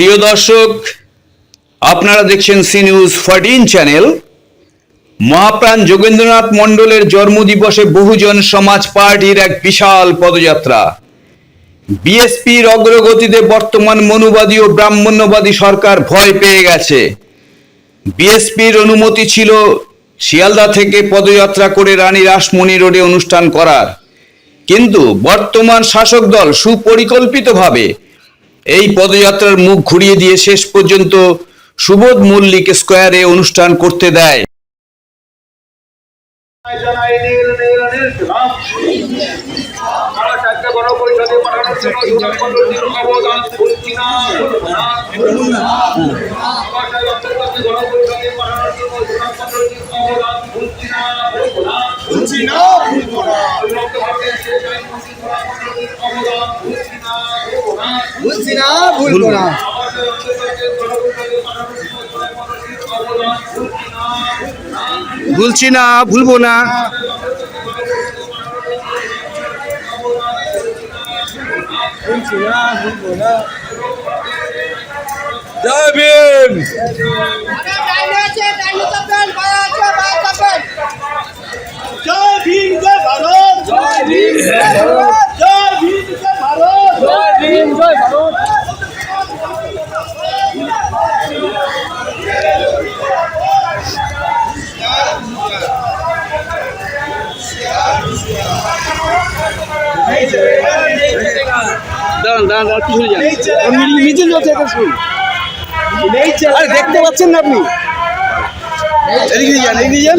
প্রিয় দর্শক, আপনারা দেখছেন সি নিউজ ফোরটিন চ্যানেল মহাপ্রাণ যোগেন্দ্রনাথ মণ্ডলের জন্মদিবসে বহুজন সমাজ পার্টির এক বিশাল পদযাত্রা। বিএসপির অগ্রগতিতে বর্তমান মনুবাদী ও ব্রাহ্মণ্যবাদী সরকার ভয় পেয়ে গেছে। বিএসপির অনুমতি ছিল শিয়ালদা থেকে পদযাত্রা করে রানী রাসমণি রোডে অনুষ্ঠান করার। কিন্তু বর্তমান শাসক দল সুপরিকল্পিতভাবে এই পদযাত্রার মুখ ঘুরিয়ে দিয়ে শেষ পর্যন্ত সুবোধ মল্লিক স্কোয়ারে অনুষ্ঠান করতে দেয়। অবদান না ভুলছি না ভুলবো না। বুঝছি না ভুলবো না। জয় ভীম! জয় ভীম জয় ভারত জয় ভীম জয় ভারত। জয় ভীম জয় ভারত। দাঁড়ান দাঁড়ান দাঁড়ান পিছনে যান। মিছিল হচ্ছে এটা শুন আরে, দেখতে পাচ্ছেন না আপনি? এদিকে যান এদিকে যান।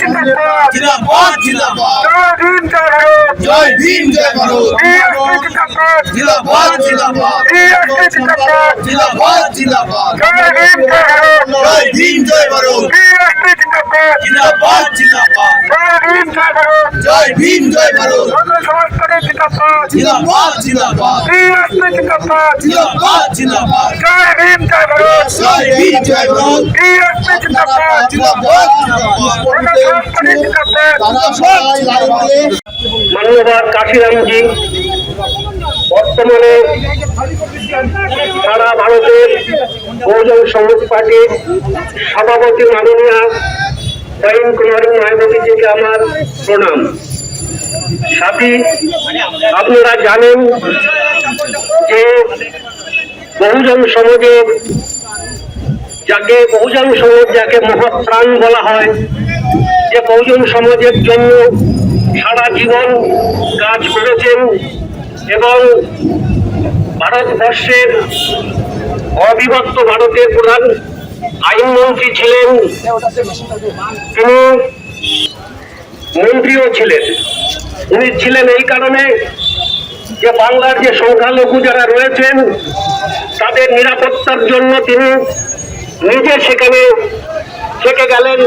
জিন্দাবাদ। জিন্দাবাদ জিন্দাবাদ। জয় ভীম জয় ভারত। জিন্দাবাদ জিন্দাবাদ। জিন্দাবাদ জিন্দাবাদ। জয় ভীম জয় ভারত। জয় ভীম জয় ভারত। বিএসপি জিন্দাবাদ জিন্দাবাদ। জয় ভীম জয় ভারত। জয় ভীম জয় ভারত। বিএসপি জিন্দাবাদ। জিন্দাবাদ জিন্দাবাদ। জিন্দাবাদ জয় ভীম জয় ভারত। জয় ভীম জয় ভারত। জিন্দাবাদ জিন্দাবাদ। জিন্দাবাদ মাননীয় কাশিরামজি বর্তমানে সারা ভারতের বহুজন সমাজ পার্টির সভাপতি মাননীয় প্রবীণ কুমারী মায়াবতীজিকে আমার প্রণাম। সাথী, আপনারা জানেন যে বহুজন সমাজের, যাকে বহুজন সমাজ যাকে মহাপ্রাণ বলা হয় যে বহুজন সমাজের জন্য সারা জীবন কাজ করেছেন এবং ভারতবর্ষের অবিভক্ত ভারতের প্রধান আইনমন্ত্রী ছিলেন, তিনি মন্ত্রীও ছিলেন। উনি ছিলেন এই কারণে যে বাংলার যে সংখ্যালঘু যারা রয়েছেন, তাদের নিরাপত্তার জন্য তিনি নিজে সেখানে থেকে গেলেন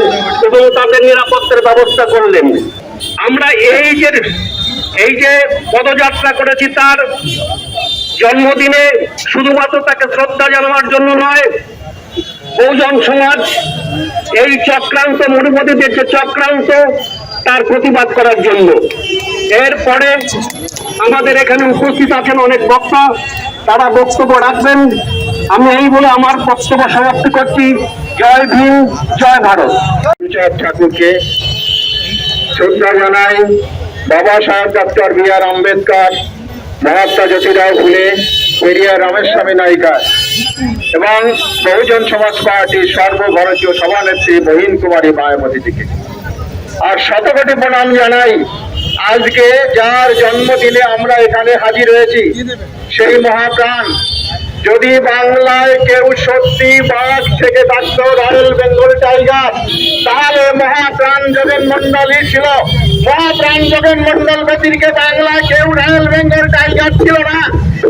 এবং তাদের নিরাপত্তার ব্যবস্থা করলেন। আমরা এই যে এই যে পদযাত্রা করেছি তার জন্মদিনে শুধুমাত্র তাকে শ্রদ্ধা জানানোর জন্য নয়, বহুজন সমাজ এই চক্রান্ত মরুমতিদের যে চক্রান্ত তার প্রতিবাদ করার জন্য। এরপরে আমাদের এখানে উপস্থিত আছেন অনেক বক্তা, তারা বক্তব্য রাখবেন। আমি এই বলে আমার বক্তব্য সমাপ্ত করছি। জয় ভীম, জয় ভারত। রবীন্দ্রনাথ ঠাকুরকে শ্রদ্ধা জানাই, Baba Saheb doctor B R Ambedkar, Mahatma Jyotirao Phule Periyar Ramaswamy নায়িকা এবং বহুজন সমাজ পার্টির সর্বভারতীয় সভানেত্রী বহিন কুমারী মায়াবতীজিকে আর শতকোটি প্রণাম জানাই, আজকে যার জন্মদিনে আমরা এখানে হাজির হয়েছি, সেই মহাপ্রাণ যদি বাংলায় কেউ সত্যি বাঘ থেকে থাকতো রয়্যাল বেঙ্গল টাইগার, তাহলে মহাপ্রাণ যোগেন মন্ডলই ছিল। মহাপ্রাণ যোগেন মন্ডল ব্যতিরিকে বাংলায় কেউ রয়্যাল বেঙ্গল টাইগার ছিল না।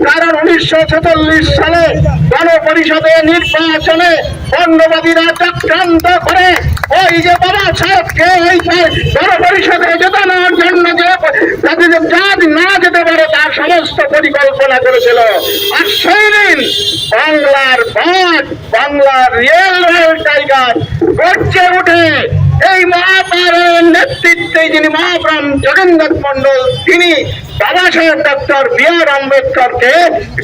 কারণ উনিশশো ছেচল্লিশ সালে গণপরিষদে নির্বাচনে বর্ণবাদীরা চক্রান্ত করে। ওই যে বাবা সাহেবকে এই গণপরিষদে জেতানোর জন্য যে জাত না যেতে পারে, তার সমস্ত পরিকল্পনা করেছিল। আর সেই দিন বাংলার বাঘ, বাংলার রিয়েল রয়্যাল টাইগার গর্জে উঠে। এই মহাপ্রাণের নেতৃত্বে যিনি মহাপ্রাণ জগন্নাথ মন্ডল তিনি বাবা সাহেব ডক্টর বি আর আম্বেদকরকে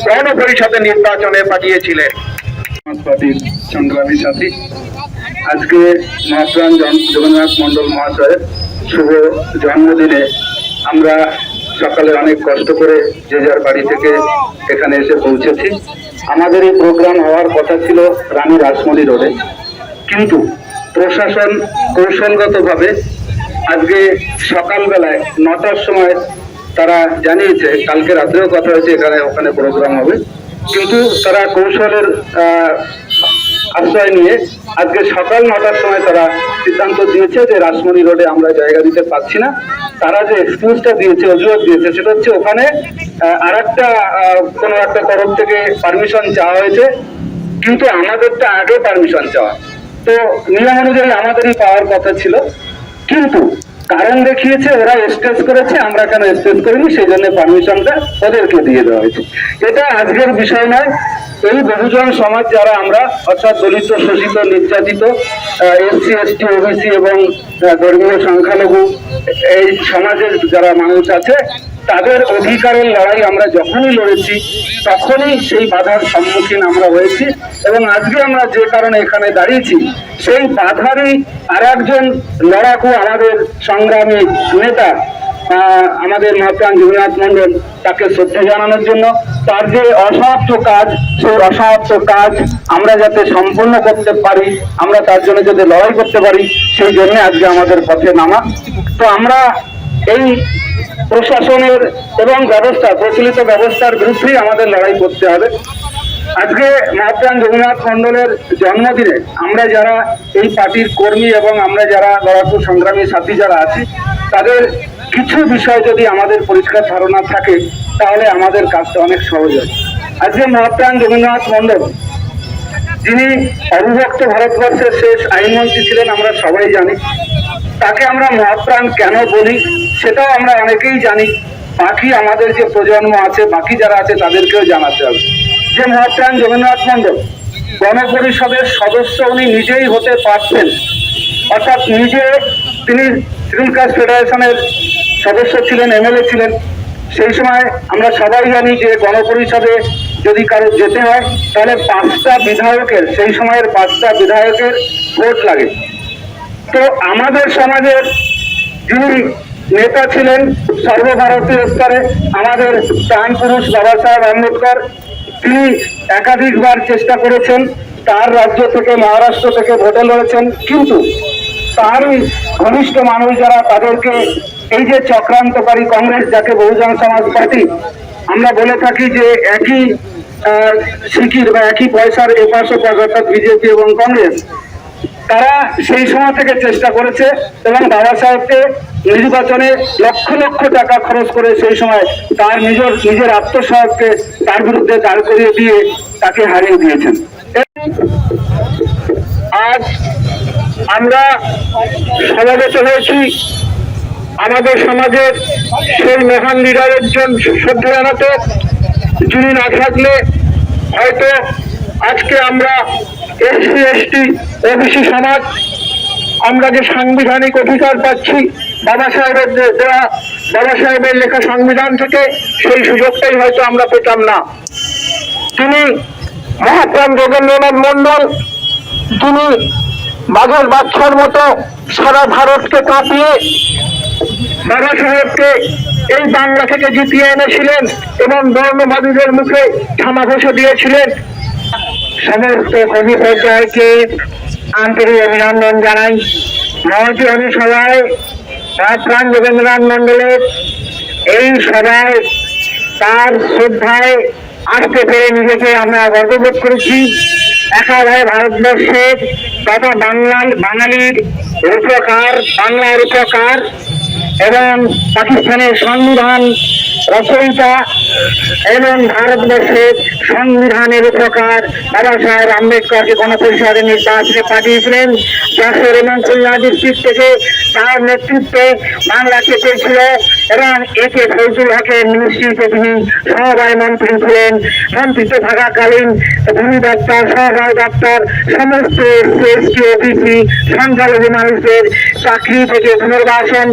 গণপরিষদে নির্বাচনে পাঠিয়েছিলেন। সংগ্রামী সাথী। আজকে মহাপ্রাণ জগন্নাথ মন্ডল মহাশয়ের শুভ জন্মদিনে আমরা সকালে অনেক কষ্ট করে যে যার বাড়ি থেকে এখানে এসে পৌঁছেছি। আমাদের এই প্রোগ্রাম হওয়ার কথা ছিল রানী রাসমণি রোডে। কিন্তু প্রশাসন কৌশলগতভাবে আজকে সকালবেলায় নটার সময় তারা জানিয়েছে, কালকে রাত্রেও কথা হয়েছে, এখানে ওখানে প্রোগ্রাম হবে। কিন্তু তারা কৌশলের আশ্রয় নিয়ে আজকে সকাল নটার সময় তারা সিদ্ধান্ত দিয়েছে যে রাসমণি রোডে আমরা জায়গা দিতে পারছি না। তারা যে এক্সকিউজটা দিয়েছে অজুহাত দিয়েছে, সেটা হচ্ছে ওখানে আর একটা কোনো একটা তরফ থেকে পারমিশন চাওয়া হয়েছে, কিন্তু আমাদেরটা আগে পারমিশন চাওয়া। তো নিয়ম অনুযায়ী আমাদেরই পাওয়ার কথা ছিল। কিন্তু কারণ দেখিয়েছে, ওরা স্টেজ করেছে, আমরা কেন স্টেজ করিনি? সেই জন্য পারমিশনটা ওদেরকে দিয়ে দেওয়া হয়েছে। এটা আজকের বিষয় নয়। এই বহুজন সমাজ যারা আমরা, অর্থাৎ দলিত, শোষিত, নির্যাতিত এসসি, এসটি, ওবিসি এবং ধর্মীয় সংখ্যালঘু, এই সমাজের যারা মানুষ আছে তাদের অধিকারের লড়াই আমরা যখনই লড়েছি, তখনই সেই বাধার সম্মুখীন আমরা হয়েছি এবং আজকে আমরা যে কারণে এখানে দাঁড়িয়েছি, সেই বাধারই আর একজন লড়াকু আমাদের সংগ্রামী নেতা আমাদের মহাপ্রাণ জগন্নাথ মন্ডল তাকে শ্রদ্ধা জানানোর জন্য। তার যে অসমাপ্ত কাজ, সেই অসমাপ্ত কাজ আমরা যাতে সম্পূর্ণ করতে পারি, আমরা তার জন্য যাতে লড়াই করতে পারি, সেই জন্য আজকে আমাদের পথে নামা। তো আমরা এই প্রশাসনের এবং ব্যবস্থা, প্রচলিত ব্যবস্থার বিরুদ্ধেই আমাদের লড়াই করতে হবে। আজকে মহাপ্রাণ জগন্নাথ মন্ডলের জন্মদিনে আমরা যারা এই পার্টির কর্মী এবং আমরা যারা লড়াকু সংগ্রামী সাথী যারা আছি, তাদের কিছু বিষয় যদি আমাদের পরিষ্কার ধারণা থাকে, তাহলে আমাদের কাজটা অনেক সহজ হয়। আজকে মহাপ্রাণ জগন্নাথ মন্ডল যিনি অবিভক্ত ভারতবর্ষের শেষ আইনমন্ত্রী ছিলেন, আমরা সবাই জানি। তাকে আমরা মহাপ্রাণ কেন বলি? সেটাও আমরা অনেকেই জানি। বাকি আমাদের যে প্রজন্ম আছে, বাকি যারা আছে, তাদেরকেও জানাতে হবে। যে মহাপ্রাণ জগন্নাথ মন্ডল গণপরিষদের সদস্য উনি নিজেই হতে পারতেন। অর্থাৎ নিজে তিনি তৃণমূল ফেডারেশনের সদস্য ছিলেন, এমএলএ ছিলেন। সেই সময় আমরা সবাই জানি যে গণপরিষদে যদি কারও যেতে হয়, তাহলে পাঁচটা বিধায়কের, সেই সময়ের পাঁচটা বিধায়কের ভোট লাগে। তো আমাদের সমাজের যিনি নেতা ছিলেন সর্বভারতীয় স্তরে আমাদের প্রাণ পুরুষ বাবা সাহেব আম্বেদকর। তিনি একাধিকবার চেষ্টা করেছেন, তার রাজ্য থেকে, মহারাষ্ট্র থেকে ভোটে লড়েছেন। কিন্তু তারই ঘনিষ্ঠ মানুষ যারা, তাদেরকে এই যে চক্রান্তকারী কংগ্রেস, যাকে বহুজন সমাজ পার্টি, আমরা বলে থাকি যে একই সিকির বা একই পয়সার এপাশ ওপাশ অর্থাৎ বিজেপি এবং কংগ্রেস তারা সেই সময় থেকে চেষ্টা করেছে এবং বাবা সাহেবকে নির্বাচনে লক্ষ লক্ষ টাকা খরচ করে সেই সময় তার নিজের নিজের আত্মসহায়ককে তার বিরুদ্ধে দাঁড় করিয়ে দিয়ে তাকে হারিয়ে দিয়েছেন। আজ আমরা সমাবেত হয়েছি আমাদের সমাজের সেই মহান লিডারের জন্য শ্রদ্ধা যিনি না থাকলে হয়তো আজকে আমরা এসসি এসটি ওবিসি সমাজ, আমরা যে সাংবিধানিক অধিকার পাচ্ছি, বাবা সাহেবের দেওয়া বাবা সাহেবের লেখা সংবিধান থেকে সেই সুযোগটাই হয়তো আমরা পেতাম না। তিনি মহাপ্রাণ যোগেন্দ্রনাথ মন্ডল তিনি বাঘের বাচ্চার মতো সারা ভারতকে কাঁপিয়ে বাবা সাহেবকে এই বাংলা থেকে জিতিয়ে এনেছিলেন এবং বর্ণবাদীদের মুখে থামা ঘষে দিয়েছিলেন। সমস্ত কবি পর্যায়কে আন্তরিক অভিনন্দন জানাই। মহতি আমি সবাই প্রাণ যোগেন্দ্রনাথ মন্ডলের এই সভায় তার শ্রদ্ধায় আসতে পেরে নিজেকে আমরা গর্ববোধ করেছি। একাধারে ভারতবর্ষের তথা বাংলার বাঙালির রূপকার, বাংলার রূপকার এবং পাকিস্তানের সংবিধান রচয়িতা এবং ভারতবর্ষের সংবিধানের উপকার বাবা সাহেব আম্বেদকরকে গণপরিষদের নির্বাচনে পাঠিয়েছিলেন। যশোর এবং খুলনা ডিস্ট্রিক্ট থেকে তার নেতৃত্বে বাংলাকে পেয়েছিল এবং একে ফজলুল হকের মিনিস্ট্রিতে তিনি সহবায় মন্ত্রী ছিলেন। মন্ত্রিত্ব থাকাকালীন ভূমি দপ্তর সহবায় দপ্তর সমস্ত এসটি, ওবিসি, সংখ্যালঘু মানুষের চাকরি থেকে পুনর্বাসন